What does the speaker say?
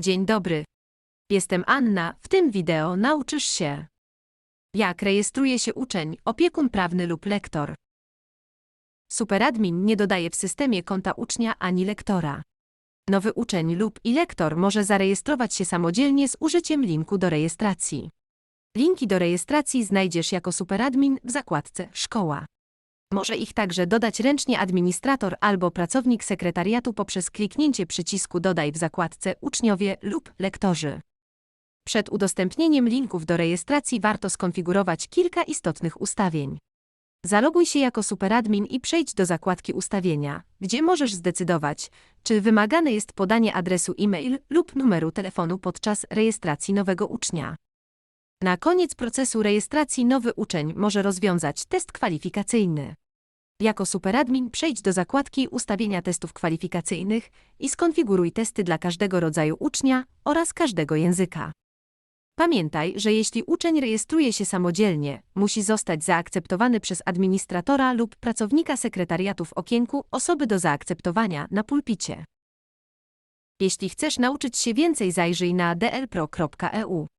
Dzień dobry. Jestem Anna. W tym wideo nauczysz się, jak rejestruje się uczeń, opiekun prawny lub lektor. Superadmin nie dodaje w systemie konta ucznia ani lektora. Nowy uczeń lub i lektor może zarejestrować się samodzielnie z użyciem linku do rejestracji. Linki do rejestracji znajdziesz jako superadmin w zakładce Szkoła. Może ich także dodać ręcznie administrator albo pracownik sekretariatu poprzez kliknięcie przycisku Dodaj w zakładce Uczniowie lub Lektorzy. Przed udostępnieniem linków do rejestracji warto skonfigurować kilka istotnych ustawień. Zaloguj się jako superadmin i przejdź do zakładki Ustawienia, gdzie możesz zdecydować, czy wymagane jest podanie adresu e-mail lub numeru telefonu podczas rejestracji nowego ucznia. Na koniec procesu rejestracji nowy uczeń może rozwiązać test kwalifikacyjny. Jako superadmin przejdź do zakładki Ustawienia testów kwalifikacyjnych i skonfiguruj testy dla każdego rodzaju ucznia oraz każdego języka. Pamiętaj, że jeśli uczeń rejestruje się samodzielnie, musi zostać zaakceptowany przez administratora lub pracownika sekretariatu w okienku osoby do zaakceptowania na pulpicie. Jeśli chcesz nauczyć się więcej, zajrzyj na dlpro.eu.